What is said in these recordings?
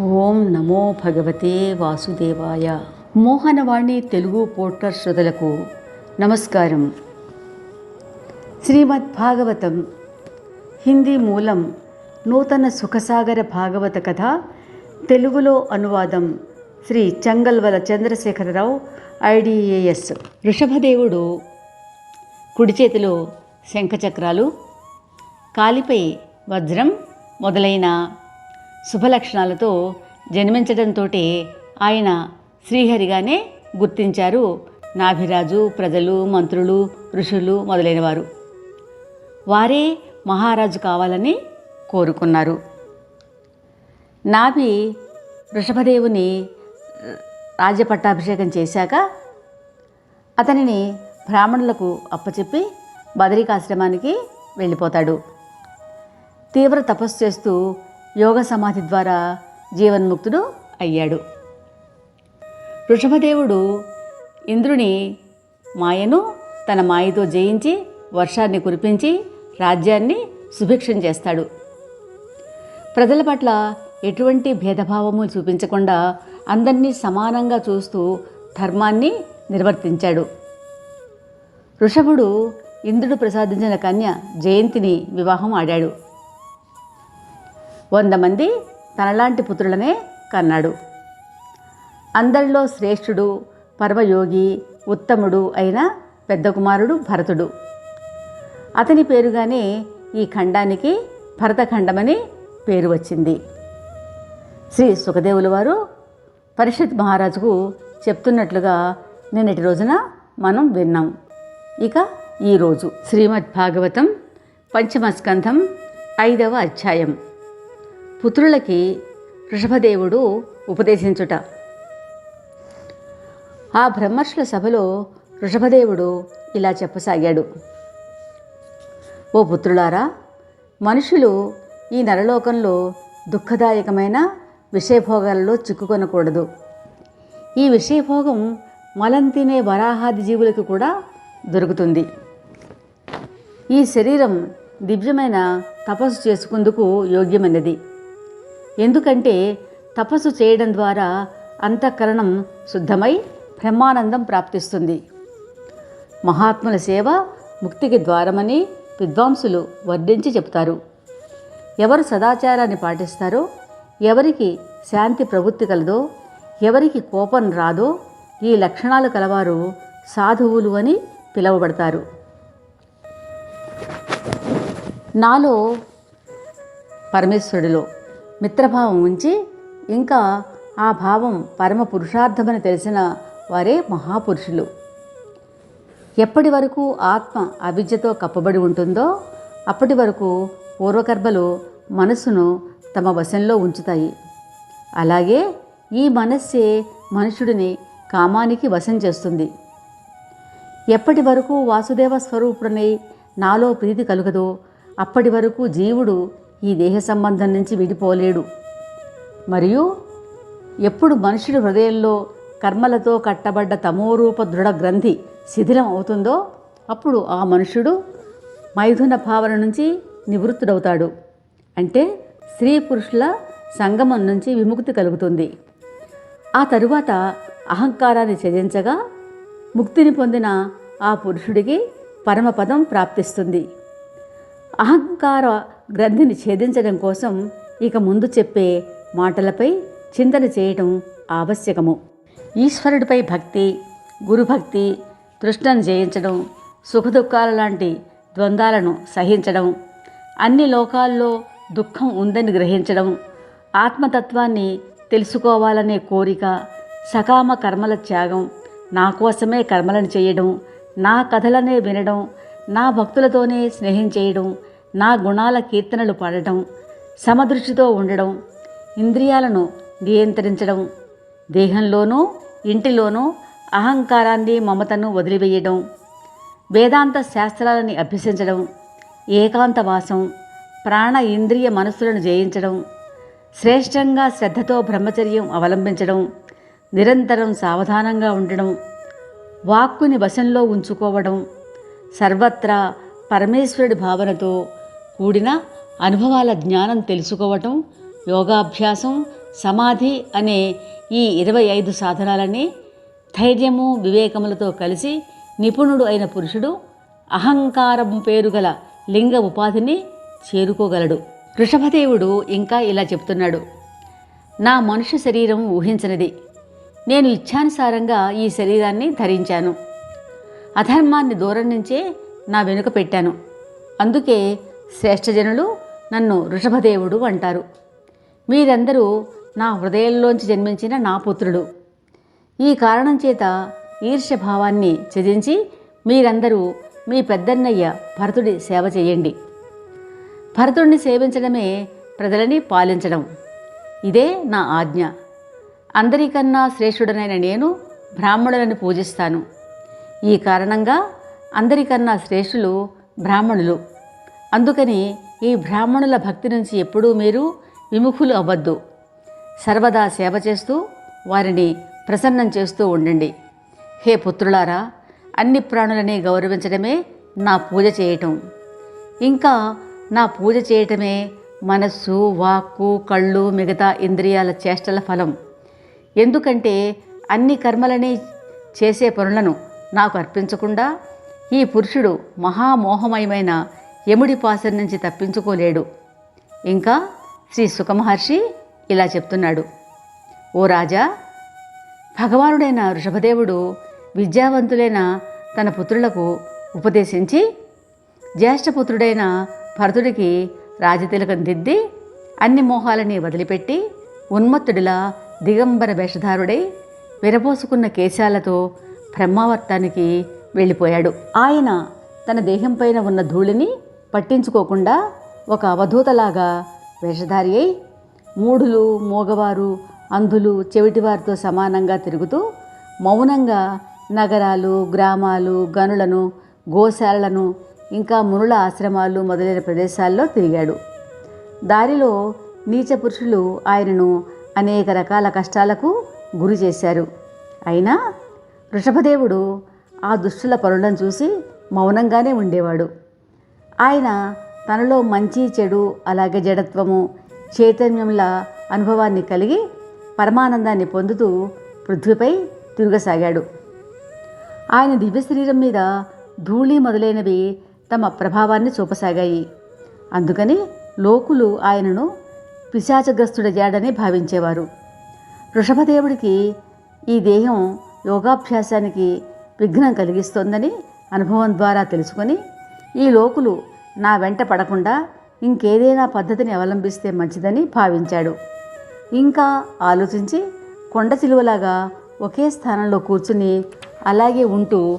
ఓం నమో భగవతే వాసుదేవాయ. మోహనవాణి తెలుగు పోర్టర్ శ్రోతలకు నమస్కారం. శ్రీమద్ భాగవతం హిందీ మూలం నూతన సుఖసాగర భాగవత కథ తెలుగులో అనువాదం శ్రీ చంగల్వల చంద్రశేఖరరావు ఐడిఏఎస్ వృషభదేవుడు కుడి చేతిలో శంఖచక్రాలు కాలిపై వజ్రం మొదలైన శుభలక్షణాలతో జన్మించడంతో ఆయన శ్రీహరిగానే గుర్తించారు నాభిరాజు ప్రజలు మంత్రులు ఋషులు మొదలైనవారు. వారే మహారాజు కావాలని కోరుకున్నారు. నాభి వృషభదేవుని రాజ్యపట్టాభిషేకం చేశాక అతనిని బ్రాహ్మణులకు అప్పచెప్పి బదరికాశ్రమానికి వెళ్ళిపోతాడు. తీవ్ర తపస్సు చేస్తూ యోగ సమాధి ద్వారా జీవన్ముక్తుడు అయ్యాడు. వృషభదేవుడు ఇంద్రుని మాయను తన మాయతో జయించి వర్షాన్ని కురిపించి రాజ్యాన్ని సుభిక్షం చేస్తాడు. ప్రజల పట్ల ఎటువంటి భేదభావము చూపించకుండా అందరినీ సమానంగా చూస్తూ ధర్మాన్ని నిర్వర్తించాడు. వృషభుడు ఇంద్రుడు ప్రసాదించిన కన్య జయంతిని వివాహం ఆడాడు. వంద మంది తనలాంటి పుత్రులనే కన్నాడు. అందరిలో శ్రేష్ఠుడు పరమయోగి ఉత్తముడు అయిన పెద్ద కుమారుడు భరతుడు. అతని పేరుగానే ఈ ఖండానికి భరతఖండమని పేరు వచ్చింది. శ్రీ సుఖదేవుల వారు పరిషత్ మహారాజుకు చెప్తున్నట్లుగా నిన్నటి రోజున మనం విన్నాం. ఇక ఈరోజు శ్రీమద్ భాగవతం పంచమస్కంధం ఐదవ అధ్యాయం. పుత్రులకి వృషభదేవుడు ఉపదేశించుట. ఆ బ్రహ్మర్షుల సభలో వృషభదేవుడు ఇలా చెప్పసాగాడు. ఓ పుత్రులారా మనుషులు ఈ నరలోకంలో దుఃఖదాయకమైన విషయభోగాలలో చిక్కుకొనకూడదు. ఈ విషయభోగం మలం తినే వరాహాది జీవులకు కూడా దొరుకుతుంది. ఈ శరీరం దివ్యమైన తపస్సు చేసుకుందుకు యోగ్యమైనది. ఎందుకంటే తపస్సు చేయడం ద్వారా అంతఃకరణం శుద్ధమై బ్రహ్మానందం ప్రాప్తిస్తుంది. మహాత్ముల సేవ ముక్తికి ద్వారమని విద్వాంసులు వర్ణించి చెప్తారు ఎవరు సదాచారాన్ని పాటిస్తారో ఎవరికి శాంతి ప్రవృత్తి కలదో ఎవరికి కోపం రాదో ఈ లక్షణాలు కలవారు సాధువులు అని పిలువబడతారు. నాలో పరమేశ్వరుడిలో మిత్రభావం ఉంచి ఇంకా ఆ భావం పరమ పురుషార్థమని తెలిసిన వారే మహాపురుషులు. ఎప్పటి వరకు ఆత్మ అవిద్యతో కప్పబడి ఉంటుందో అప్పటి వరకు పూర్వకర్మలు మనస్సును తమ వశంలో ఉంచుతాయి. అలాగే ఈ మనస్సే మనుషుడిని కామానికి వశం చేస్తుంది. ఎప్పటి వరకు వాసుదేవ స్వరూపుడనై నాలో ప్రీతి కలుగదో అప్పటి వరకు జీవుడు ఈ దేహ సంబంధం నుంచి విడిపోలేడు. మరియు ఎప్పుడు మనుషుడి హృదయంలో కర్మలతో కట్టబడ్డ తమోరూప దృఢ గ్రంథి శిథిలం అవుతుందో అప్పుడు ఆ మనుషుడు మైథున భావన నుంచి నివృత్తుడవుతాడు. అంటే స్త్రీ పురుషుల సంగమం నుంచి విముక్తి కలుగుతుంది. ఆ తరువాత అహంకారాన్ని త్యజించగా ముక్తిని పొందిన ఆ పురుషుడికి పరమపదం ప్రాప్తిస్తుంది. అహంకార గ్రంథిని ఛేదించడం కోసం ఇక ముందు చెప్పే మాటలపై చింతన చేయటం ఆవశ్యకము. ఈశ్వరుడిపై భక్తి గురుభక్తి తృష్ణను జయించడం సుఖదుఖాల లాంటి ద్వంద్వాలను సహించడం అన్ని లోకాల్లో దుఃఖం ఉందని గ్రహించడం ఆత్మతత్వాన్ని తెలుసుకోవాలనే కోరిక సకామ కర్మల త్యాగం నా కోసమే కర్మలను చేయడం నా కథలనే వినడం నా భక్తులతోనే స్నేహం చేయడం నా గుణాల కీర్తనలు పాడటం సమదృష్టితో ఉండడం ఇంద్రియాలను నియంత్రించడం దేహంలోనూ ఇంటిలోనూ అహంకారాన్ని మమతను వదిలివేయడం వేదాంత శాస్త్రాలని అభ్యసించడం ఏకాంతవాసం ప్రాణ ఇంద్రియ మనస్సులను జయించడం శ్రేష్టంగా శ్రద్ధతో బ్రహ్మచర్యం అవలంబించడం నిరంతరం సావధానంగా ఉండడం వాక్కుని వశంలో ఉంచుకోవడం సర్వత్రా పరమేశ్వరుడి భావనతో కూడిన అనుభవాల జ్ఞానం తెలుసుకోవటం యోగాభ్యాసం సమాధి అనే ఈ ఇరవై ఐదు సాధనాలని ధైర్యము వివేకములతో కలిసి నిపుణుడు అయిన పురుషుడు అహంకారం పేరు గల లింగ ఉపాధిని చేరుకోగలడు. వృషభదేవుడు ఇంకా ఇలా చెప్తున్నాడు. నా మనుష్య శరీరం ఊహించనిది. నేను ఇచ్ఛానుసారంగా ఈ శరీరాన్ని ధరించాను. అధర్మాన్ని దూరం నుంచే నా వెనుక పెట్టాను. అందుకే శ్రేష్టజనులు నన్ను వృషభదేవుడు అంటారు. మీరందరూ నా హృదయంలోంచి జన్మించిన నా పుత్రుడు ఈ కారణం చేత ఈర్ష్య భావాన్ని త్యజించి మీరందరూ మీ పెద్దన్నయ్య భరతుడి సేవ చేయండి. భరతుడిని సేవించడమే ప్రజలని పాలించడం. ఇదే నా ఆజ్ఞ. అందరికన్నా శ్రేష్ఠుడనైన నేను బ్రాహ్మణులను పూజిస్తాను. ఈ కారణంగా అందరికన్నా శ్రేష్ఠులు బ్రాహ్మణులు. అందుకని ఈ బ్రాహ్మణుల భక్తి నుంచి ఎప్పుడూ మీరు విముఖులు అవ్వద్దు. సర్వదా సేవ చేస్తూ వారిని ప్రసన్నం చేస్తూ ఉండండి. హే పుత్రులారా అన్ని ప్రాణులని గౌరవించడమే నా పూజ చేయటం. ఇంకా నా పూజ చేయటమే మనస్సు వాక్కు కళ్ళు మిగతా ఇంద్రియాల చేష్టల ఫలం. ఎందుకంటే అన్ని కర్మలని చేసే పనులను నాకు అర్పించకుండా ఈ పురుషుడు మహామోహమయమైన యముడి పాసర్ నుంచి తప్పించుకోలేడు. ఇంకా శ్రీ సుఖమహర్షి ఇలా చెప్తున్నాడు. ఓ రాజా భగవానుడైన వృషభదేవుడు విద్యావంతులైన తన పుత్రులకు ఉపదేశించి జ్యేష్ఠపుత్రుడైన భరతుడికి రాజతిలకం దిద్ది అన్ని మోహాలని వదిలిపెట్టి ఉన్మత్తుడిలా దిగంబర వేషధారుడై విరబోసుకున్న కేశాలతో బ్రహ్మావర్తానికి వెళ్ళిపోయాడు. ఆయన తన దేహంపైన ఉన్న ధూళిని పట్టించుకోకుండా ఒక అవధూతలాగా వేషధారి అయి మూఢులు మోగవారు అంధులు చెవిటివారితో సమానంగా తిరుగుతూ మౌనంగా నగరాలు గ్రామాలు గనులను గోశాలలను ఇంకా మునుల ఆశ్రమాలు మొదలైన ప్రదేశాల్లో తిరిగాడు. దారిలో నీచ పురుషులు ఆయనను అనేక రకాల కష్టాలకు గురి చేశారు. అయినా వృషభదేవుడు ఆ దుష్టుల పనులను చూసి మౌనంగానే ఉండేవాడు. ఆయన తనలో మంచి చెడు అలాగే జడత్వము చైతన్యముల అనుభవాన్ని కలిగి పరమానందాన్ని పొందుతూ పృథ్వీపై తిరగసాగాడు. ఆయన దివ్య శరీరం మీద ధూళి మొదలైనవి తమ ప్రభావాన్ని చూపసాగాయి. అందుకని లోకులు ఆయనను పిశాచగ్రస్తుడయ్యాడని భావించేవారు. వృషభదేవుడికి ఈ దేహం యోగాభ్యాసానికి విఘ్నం కలిగిస్తోందని అనుభవం ద్వారా తెలుసుకొని ఈ లోకులు నా వెంట పడకుండా ఇంకేదైనా పద్ధతిని అవలంబిస్తే మంచిదని భావించాడు. ఇంకా ఆలోచించి కొండ చిలువలాగా ఒకే స్థానంలో కూర్చుని అలాగే ఉంటూ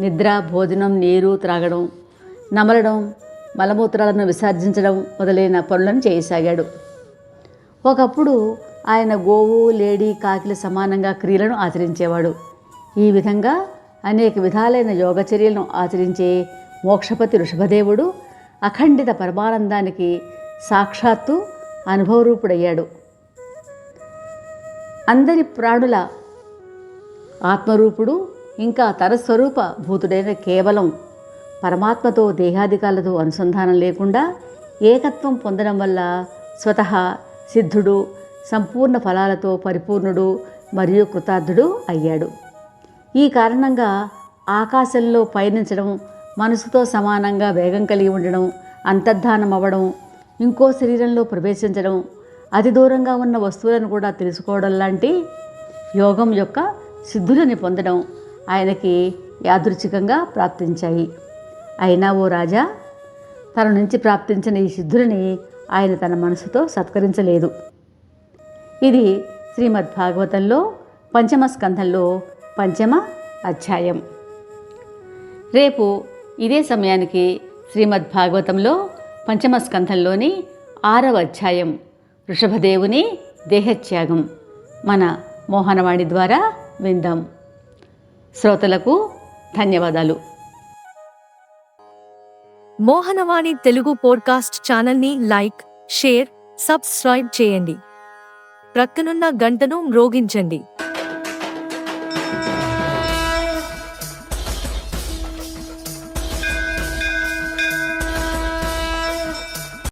నిద్ర భోజనం నీరు త్రాగడం నమలడం మలమూత్రాలను విసర్జించడం మొదలైన పనులను చేయసాగాడు. ఒకప్పుడు ఆయన గోవు లేడీ కాకిల సమానంగా క్రియలను ఆచరించేవాడు. ఈ విధంగా అనేక విధాలైన యోగచర్యలను ఆచరించే మోక్షపతి ఋషభదేవుడు అఖండిత పరమానందానికి సాక్షాత్తు అనుభవరూపుడయ్యాడు. అందరి ప్రాణుల ఆత్మరూపుడు ఇంకా తన స్వరూప భూతుడైన కేవలం పరమాత్మతో దేహాదికాలతో అనుసంధానం లేకుండా ఏకత్వం పొందడం వల్ల స్వతహా సిద్ధుడు సంపూర్ణ ఫలాలతో పరిపూర్ణుడు మరియు కృతార్థుడు అయ్యాడు. ఈ కారణంగా ఆకాశంలో పయనించడం మనసుతో సమానంగా వేగం కలిగి ఉండడం అంతర్ధానం అవ్వడం ఇంకో శరీరంలో ప్రవేశించడం అతి దూరంగా ఉన్న వస్తువులను కూడా తెలుసుకోవడం లాంటి యోగం యొక్క సిద్ధులని పొందడం ఆయనకి యాదృచ్ఛికంగా ప్రాప్తించాయి. అయినా ఓ రాజా తన నుంచి ప్రాప్తించిన ఈ సిద్ధులని ఆయన తన మనసుతో సత్కరించలేదు. ఇది శ్రీమద్ భాగవతంలో పంచమ స్కంధంలో పంచమ అధ్యాయం. రేపు ఇదే సమయానికి శ్రీమద్ భాగవతంలో పంచమ స్కంధంలోని ఆరవ అధ్యాయం వృషభదేవుని దేహత్యాగం మన మోహనవాణి ద్వారా విందాం. శ్రోతలకు ధన్యవాదాలు. మోహనవాణి తెలుగు పోడ్కాస్ట్ ఛానల్ని లైక్ షేర్ సబ్స్క్రైబ్ చేయండి. ప్రక్కనున్న గంటను మ్రోగించండి.